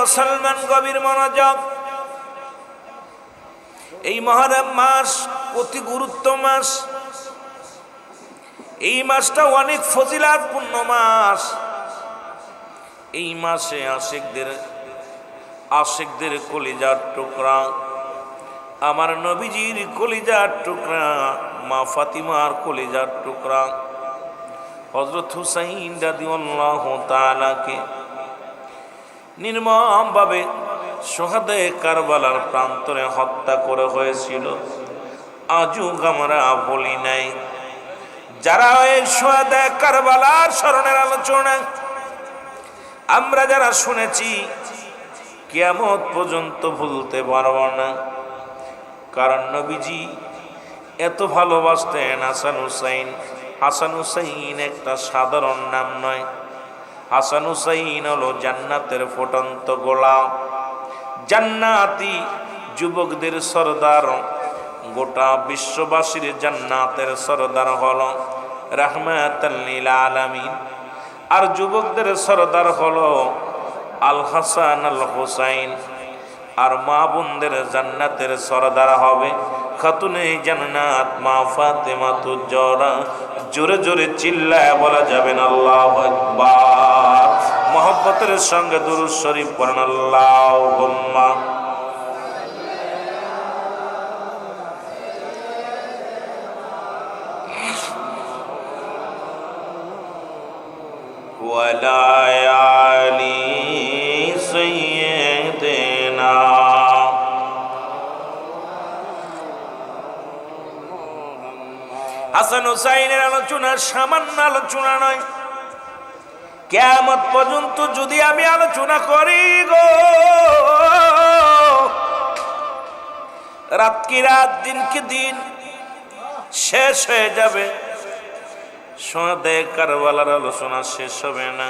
মুসলমান গভীর মনোযোগ। এই মহরম মাস অতি গুরুত্ব মাস। এই মাসটা অনেক ফজিলাতপূর্ণ মাস। এই মাসে আশেকদের আশেকদের কলিজার টুকরা, আমার নবীজির কলিজার টুকরা, মা ফাতিমার কলিজার টুকরা হজরত হুসাইন রাদিউল্লাহ তাআলাকে নির্মমভাবে সোহাদে কারবালার প্রান্তরে হত্যা করে হয়েছিল। আজও আমরা বলি নাই। যারা এই সোহাদে কারবালার স্মরণের আলোচনা আমরা যারা শুনেছি, কিয়ামত পর্যন্ত ভুলতে পারব না। কারণ নবীজি এত ভালোবাসতেন হাসান হুসাইন। হাসান হুসাইন একটা সাধারণ নাম নয়। হাসান হুসাইন হলো জান্নাতের ফুটন্ত গোলাম। জান্নাতি যুবকদের সরদার, গোটা বিশ্ববাসীর জান্নাতের সরদার হল রাহমাতাল্লিল আলামিন। আর যুবকদের সরদার হল আল হাসান আল হুসাইন। আর মা বোনদের জান্নাতের সরদার হবে খাতুনে জান্নাত মা ফাতেমা তুজরা জোরে জোরে চিল্লায় বলা যাবে না আল্লাহু আকবার মহব্বতের সঙ্গে দুরূদ শরীফ পড়েন আল্লাহুম্মা ولا হাসান হুসাইনের আলোচনা সামান্য আলোচনা নয়। কেমত পর্যন্ত যদি আমি আলোচনা করি গো, রাত কি রাত, দিন কি দিন, শেষ হয়ে যাবে। সোহাদে কারবালার আলোচনা শেষ হবে না।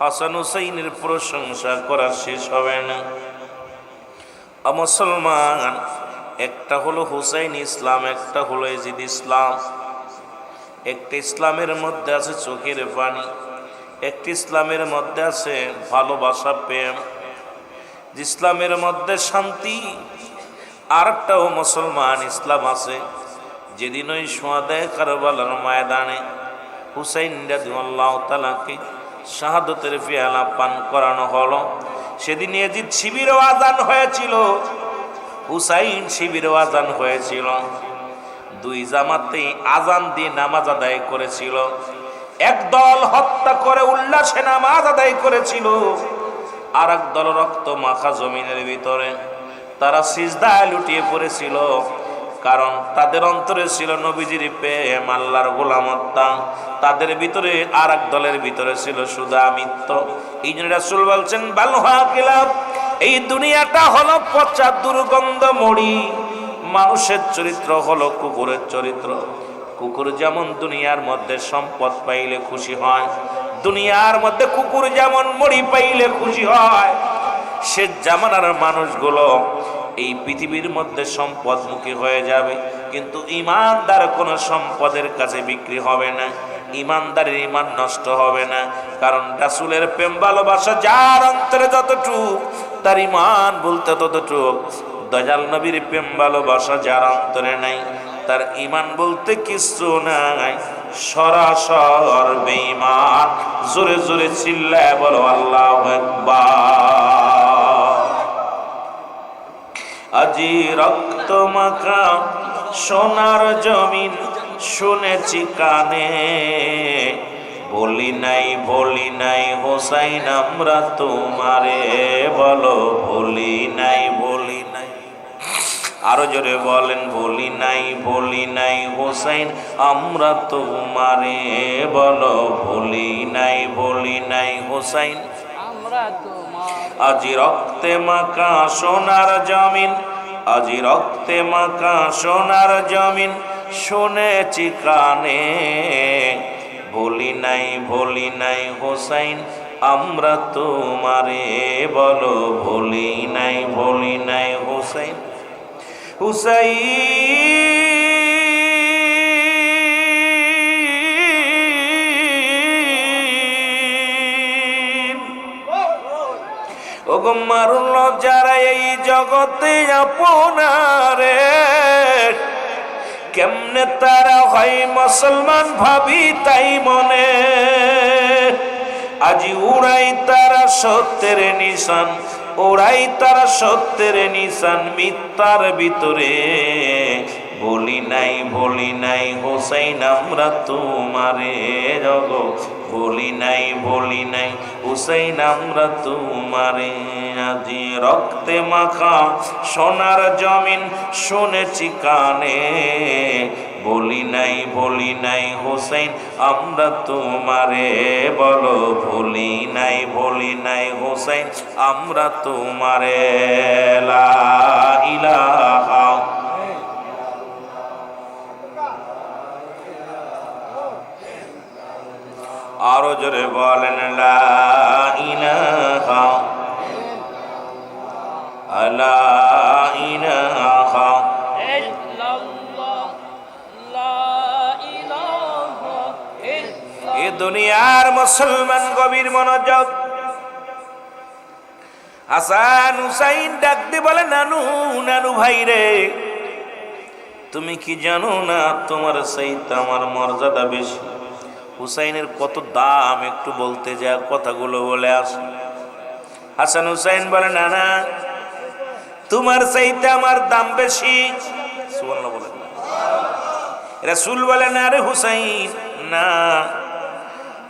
হাসান হুসাইনের প্রশংসা করা শেষ হবে না। মুসলমান একটা হলো হুসাইন ইসলাম, একটা হলো এজিদ ইসলাম। একটা ইসলামের মধ্যে আছে চোখের পানি একটি ইসলামের মধ্যে আছে ভালোবাসা, প্রেম। ইসলামের মধ্যে শান্তি, আরেকটাও মুসলমান ইসলাম আছে। যেদিন ওই সোয়াদে কারবালার ময়দানে হুসাইন রাদিউল্লাহ তালাকে শাহাদতের পেয়ালা পান করানো হলো। সেদিন এজিদ শিবিরও আজান হয়েছিল। হুসাইন শিবিরও আজান হয়েছিল। দুই জামাতে আজান দিয়ে নামাজ আদায় করেছিল। একদল হত্যা করে উল্লাসে নামাজ আদায় করেছিল। আর এক দল রক্ত মাখা জমিনের ভিতরে। তারা সিজদায় লুটিয়ে পড়েছিল। কারণ তাদের অন্তরে ছিল নবীজির প্রেম, আল্লাহর গোলামত্তা। তাদের ভিতরে আর এক দলের ভিতরে ছিল শুধু আমিত্ব এই জন্য রাসুল বলছেন বালুহা কিলাব এই দুনিয়াটা হলো পচা দুর্গন্ধ মড়ি মানুষের চরিত্র হলো কুকুরের চরিত্র। কুকুর যেমন দুনিয়ার মধ্যে সম্পদ পাইলে খুশি হয়, দুনিয়ার মধ্যে কুকুর যেমন মড়ি পাইলে খুশি হয়। সে জামানার মানুষগুলো এই পৃথিবীর মধ্যে সম্পদমুখী হয়ে যাবে, কিন্তু ইমানদার কোনো সম্পদের কাছে বিক্রি হবে না। ইমানদারের ইমান নষ্ট হবে না। কারণ রাসুলের প্রেম, ভালোবাসা যার অন্তরে যতটুক, তার ইমান বলতে ততটুক, দয়াল নবীর প্রেম, ভালোবাসা যার অন্তরে নাই, তার ইমান বলতে কিছু নাই। সরাসর বেঈমান, জোরে জোরে চিল্লায় বলো, আল্লাহ আজি রক্ত মাখা সোনার জমিন শুনেছি কানে। বলি নাই বলি নাই হোসাইন আমরা তোমারে বলো বলি নাই বলি নাই। আরও জোরে বলেন বলি নাই বলি নাই হোসাইন আমরা তোমারে বলো বলি নাই বলি নাই হোসাইন। আজি রক্তে মাকা সোনার জমিন আজি রক্তে মাকা সোনার জমিন। শুনেছি কানে বলি নাই বলি নাই হোসাইন, আমরা তোমারে বলো বলি নাই বলি নাই হোসাইন। ওগো মারল যারা এই জগতে আপনারে কেমনে তারা হয় মুসলমান ভাবি তাই মনে। আজি উড়াই তারা সত্যের নিশান ওড়াই তারা সত্যের নিশান মিথ্যার ভিতরে। বলি নাই বলি নাই, হোসাইন, আমরা তোমারে জগ বলি নাই বলি নাই, হুসাইন, আমরা তোমারে। আজি রক্তে মাখা সোনার জমিন শুনেছি কানে। বলি নাই বলি নাই হোসেন আমরা তোমারে বলো। ভুলি নাই বলি নাই হোসেন আমরা তোমারে। লা ইলাহা আরও জোরে বলেন, লা লা এ দুনিয়ার মুসলমান গভীর মনোযোগ। হাসান হুসাইন ডাক দিয়ে বলে, নানু নানু ভাই রে, তুমি কি জানো না তোমার সেইটা আমার মর্যাদা বেশি? হুসাইনের কত দাম একটু বলতে যা, কথাগুলো বলে আস। হাসান হুসাইন বলে, না না, তোমার চাইতে আমার দাম বেশি। বলেন না রাসূল বলে, না রে হুসাইন, না,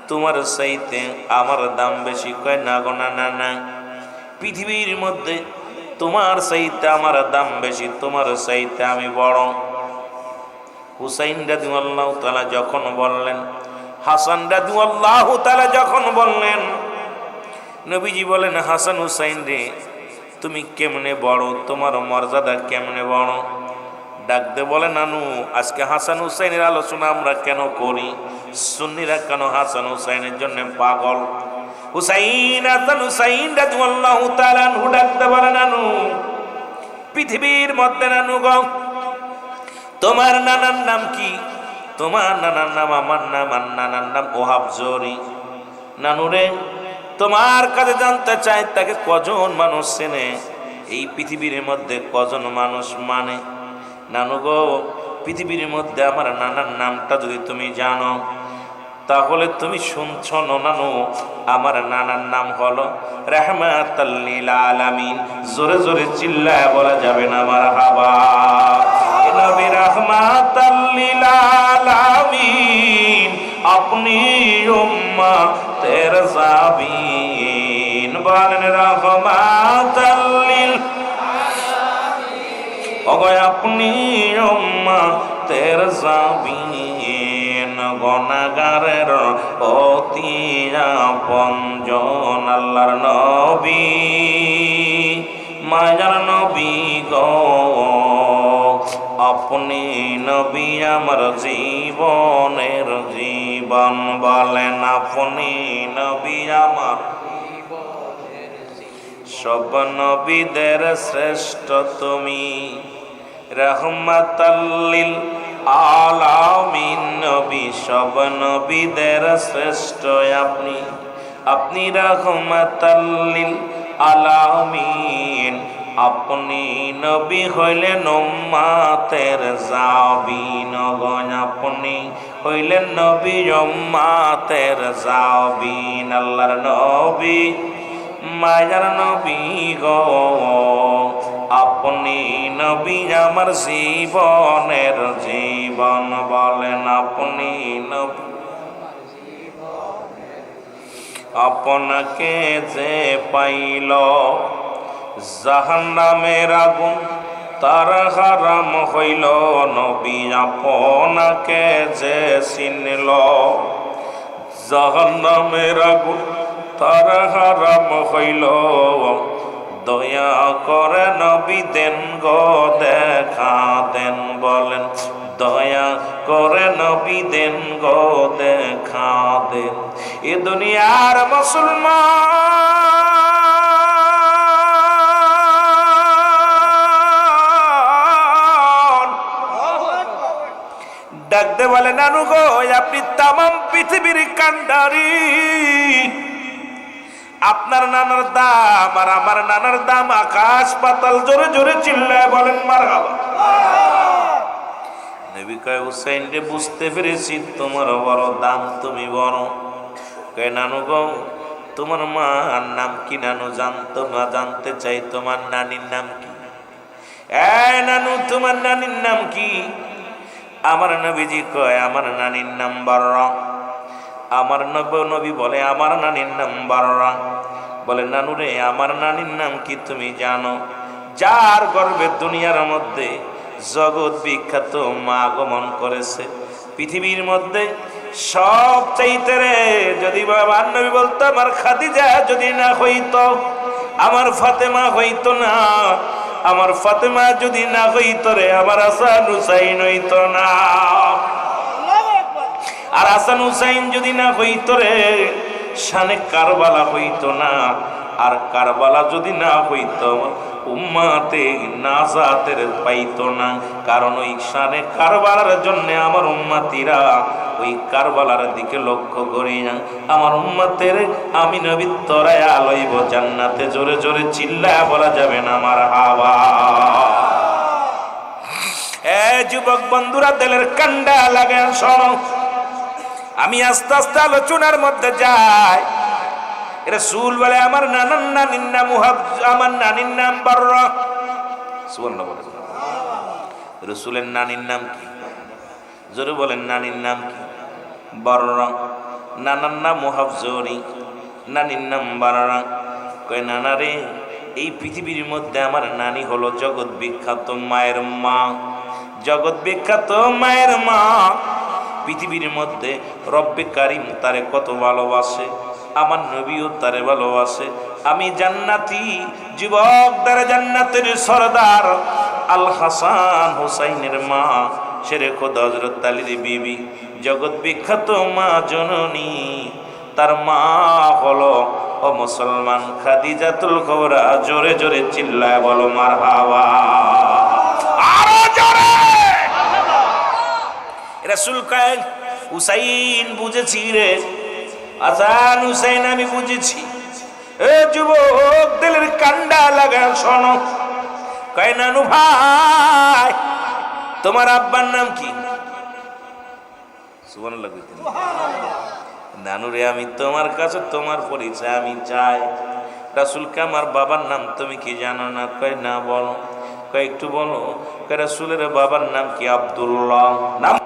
তোমার চাইতে আমার দাম বেশি। কয়, না গো, না না পৃথিবীর মধ্যে তোমার চাইতে আমার দাম বেশি, তোমার চাইতে আমি বড়। হুসাইন রাজু আল্লাহ তালা যখন বললেন হাসান রাজু আল্লাহ তালা যখন বললেন, নবীজি বলেন, হাসান হুসাইন রে, তুমি কেমনে বড়? তোমার মর্যাদা কেমনে বড়? ডাকতে বলে, নানু, আজকে হাসান হুসাইনের আলোচনা আমরা কেন করি? সুন্নিরা কেন হাসান হুসাইনের জন্য পাগল? হুসাইন, হাসান হুসাইন রাজু তাআলা আনহু ডাকতে বলে, নানু, পৃথিবীর মধ্যে, নানু গো, তোমার নানার নাম কি? তোমার নানার নাম, আমার নাম, আর নানার নাম ওহাব জরি। নানুরে তোমার কাছে জানতে চাই, তাকে কজন মানুষ চেনে? এই পৃথিবীর মধ্যে কজন মানুষ মানে? নানু গো, পৃথিবীর মধ্যে আমার নানার নামটা যদি তুমি জানো, তাহলে তুমি শুনছ নানু, আমার নানার নাম হলো রহমাতাল্লিল আলামিন। জোরে জোরে চিল্লায় বলা যাবে না আমার হাবা রহমাতাল্লিল আলামিন আপনি উম্মা তের জাবিন। বলেন রহমাতাল্লিল অগয় আপনি উম্মা তের জাবিন গনাগারের অতি আপনজন, আল্লাহর নবী, মায়ার নবী গো। আপনি নবী আমার জীবনের জীবন বলেন, আপনি নবী আমার সব নবীদের শ্রেষ্ঠ তুমি। রহমতাল্লিল আলামিন, নবী সব নবীদের শ্রেষ্ঠ আপনি। আপনি রহমতাল্লিল আলামিন আপনি নবী হইলেন উম্মাতের জাবিন গণ আপনি হইলেন নবী, উম্মাতের জাবিন আল্লাহর নবী, মায়ার নবী গো। আপনি নবী আমার জীবনের জীবন বলেন। আপনি নবী আপনাকে যে পাইল জাহান্নামের আগুন, তার হারাম হইল নবী আপনাকে যে চিনল। জাহান্নামের আগুন, তার হারাম হইল। দয়া করে নবী দেন গো, দেখা দেন বলেন। দয়া করে নবী দেন গো, দেখা দেন। এ দুনিয়ার মুসলমান ডাকতে বলে, নানু গো আপনি তামাম পৃথিবীর কান্ডারি। আপনার নানার দাম আর আমার নানার দাম আকাশ পাতাল জোরে জোরে চিল্লায় বলেন মার নবী কয়, হুসাইন রে, বুঝতে পেরেছি তোমার বড় দাম, তুমি বড়। কয়, নানু গো, তোমার মার নাম কি নানু? জানতো না, জানতে চাই তোমার নানির নাম কি? এ নানু, তোমার নানির নাম কি? আমার নবীজি কয়, আমার নানির নাম বাররা আমার নব, নবী বলে, আমার নানির নাম বাররা বলে, নানু রে, আমার নানির নাম কি তুমি জানো? যার গর্বে দুনিয়ার মধ্যে জগৎ বিখ্যাত মা আগমন করেছে। পৃথিবীর মধ্যে সব চাইতে রে, যদি বাবার নবী বলতো, আমার খাদিজা যদি না হইতো, আমার ফাতেমা হইতো না আমার ফাতেমা যদি না হইতো রে আমার আসান হুসাইন হইতো না। আর হাসান হুসাইন যদি না হইতো রে শানে কারবালা হইতো না। আর কারবালা যদি না হইতো উম্মাতে নাজাতের পাইতো না। কারণ ওই শানে কারবালার জন্য আমার উম্মাতিরা ওই কারবালার দিকে লক্ষ্য করি না। আমার উম্মাতের আমি নবী তরায় আলইব জান্নাতে। জোরে জোরে চিল্লায় বলা যাবে না আমার হাওয়া। এ যুবক বন্ধুরা, দিলের কান্ডা লাগে, শোনো। আমি আস্তে আস্তে আলোচনার মধ্যে যাই। রসুল বলে, আমার নানান নানির নাম আমার নানির নাম বর্র। সুবর্ণ বলে রসুলের নানির নাম কি? জোরে বলেন, নানির নাম কি? বর্র। নানার নাম মুহাবজরি নানির নাম বাররা। কয়, নানা রে, এই পৃথিবীর মধ্যে আমার নানি হলো জগৎ বিখ্যাত মায়ের মা। জগৎ বিখ্যাত মায়ের মা। পৃথিবীর মধ্যে রব্বে কারিম তারে কত ভালোবাসে, আমার নবীও তারে ভালোবাসে। আমি জান্নাতি যুবক দ্বারা জান্নাতের সরদার, আল হাসান হুসাইনের মা। সেরে খোদ হজরত আলীর বিবি। জগৎ বিখ্যাত মা জননী, তার মা হলো, ও মুসলমান খাদিজাতুল কবরা, জোরে জোরে চিল্লায় বলো মার হাওয়া রে। আমি এ যুবক কান্ডা লাগা শোনো। কয় ভাই তোমার আব্বার নাম কি? সুবহানাল্লাহ কইতেন নানু রে আমি তোমার কাছে তোমার পরিচয় আমি চাই। রাসুলকে আমার বাবার নাম তুমি কি জানো না? কয়, না বলো। কয়, একটু বলো। কয়, রাসুলের বাবার নাম কি? আব্দুল্লাহ। নাম